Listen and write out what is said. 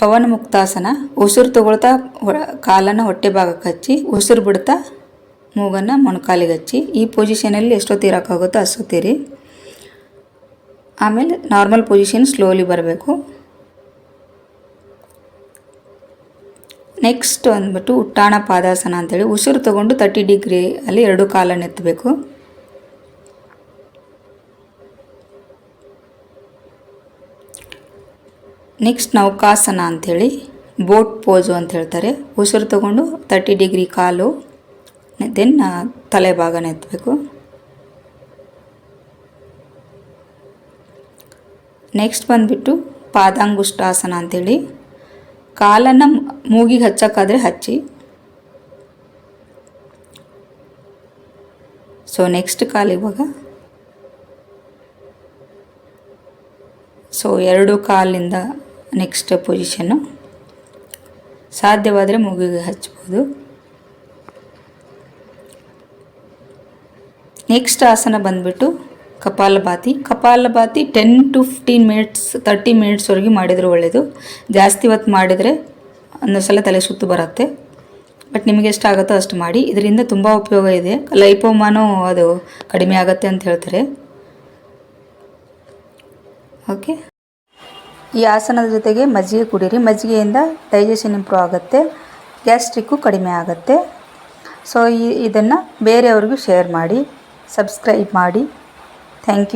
ಪವನ ಮುಕ್ತಾಸನ ಉಸಿರು ತಗೊಳ್ತಾ ಕಾಲನ್ನು ಹೊಟ್ಟೆ ಭಾಗಕ್ಕೆ ಹಚ್ಚಿ, ಉಸಿರು ಬಿಡ್ತಾ ಮೂಗನ್ನು ಮೊಣಕಾಲಿಗೆ ಹಚ್ಚಿ, ಈ ಪೊಸಿಷನಲ್ಲಿ ಎಷ್ಟೊತ್ತು ಇರೋಕ್ಕಾಗುತ್ತೋ ಅಷ್ಟೊತ್ತಿರಿ ಆಮೇಲೆ ನಾರ್ಮಲ್ ಪೊಸಿಷನ್ ಸ್ಲೋಲಿ ಬರಬೇಕು. ನೆಕ್ಸ್ಟ್ ಅಂದ್ಬಿಟ್ಟು ಉಟ್ಟಾಣ ಪಾದಾಸನ ಅಂತೇಳಿ ಉಸಿರು ತಗೊಂಡು ತರ್ಟಿ ಡಿಗ್ರಿ ಅಲ್ಲಿ ಎರಡು ಕಾಲನ್ನು ಎತ್ತಬೇಕು. ನೆಕ್ಸ್ಟ್ ನೌಕಾಸನ ಅಂಥೇಳಿ, ಬೋಟ್ ಪೋಸು ಅಂತ ಹೇಳ್ತಾರೆ. ಉಸಿರು ತಗೊಂಡು ತರ್ಟಿ ಡಿಗ್ರಿ ಕಾಲು ದೆನ್ ತಲೆ ಭಾಗನ ಎತ್ತಬೇಕು ನೆಕ್ಸ್ಟ್ ಬಂದುಬಿಟ್ಟು ಪಾದಾಂಗುಷ್ಟಾಸನ ಅಂಥೇಳಿ. ಕಾಲನ್ನು ಮೂಗಿಗೆ ಹಚ್ಚೋಕ್ಕಾದರೆ ಹಚ್ಚಿ. ಸೊ ನೆಕ್ಸ್ಟ್ ಕಾಲು ಇವಾಗ. ಸೊ ಎರಡು ಕಾಲಿಂದ ನೆಕ್ಸ್ಟ್ ಪೊಸಿಷನ್ನು ಸಾಧ್ಯವಾದರೆ ಮೂಗಿಗೆ ಹಚ್ಬೋದು ನೆಕ್ಸ್ಟ್ ಆಸನ ಬಂದ್ಬಿಟ್ಟು ಕಪಾಲಭಾತಿ. Kapalbhati ten to fifteen minutes thirty ಮಿನಿಟ್ಸ್ವರೆಗೆ ಮಾಡಿದರೂ ಒಳ್ಳೆಯದು ಜಾಸ್ತಿ ಹೊತ್ತು ಮಾಡಿದರೆ ಒಂದು ಸಲ ತಲೆ ಸುತ್ತು ಬರುತ್ತೆ. ಬಟ್ ನಿಮಗೆ ಎಷ್ಟಾಗುತ್ತೋ ಅಷ್ಟು ಮಾಡಿ. ಇದರಿಂದ ತುಂಬ ಉಪಯೋಗ ಇದೆ. ಲೈಪೋಮಾನೂ ಅದು ಕಡಿಮೆ ಆಗುತ್ತೆ ಅಂತ ಹೇಳ್ತಾರೆ. ಓಕೆ ಈ ಆಸನದ ಜೊತೆಗೆ ಮಜ್ಜಿಗೆ ಕುಡಿಯಿರಿ ಮಜ್ಜಿಗೆಯಿಂದ ಡೈಜೆಷನ್ ಇಂಪ್ರೂವ್ ಆಗುತ್ತೆ ಗ್ಯಾಸ್ಟ್ರಿಕ್ಕು ಕಡಿಮೆ ಆಗುತ್ತೆ. ಸೊ ಈ ಇದನ್ನು ಬೇರೆಯವ್ರಿಗೂ ಶೇರ್ ಮಾಡಿ ಸಬ್ಸ್ಕ್ರೈಬ್ ಮಾಡಿ. Thank you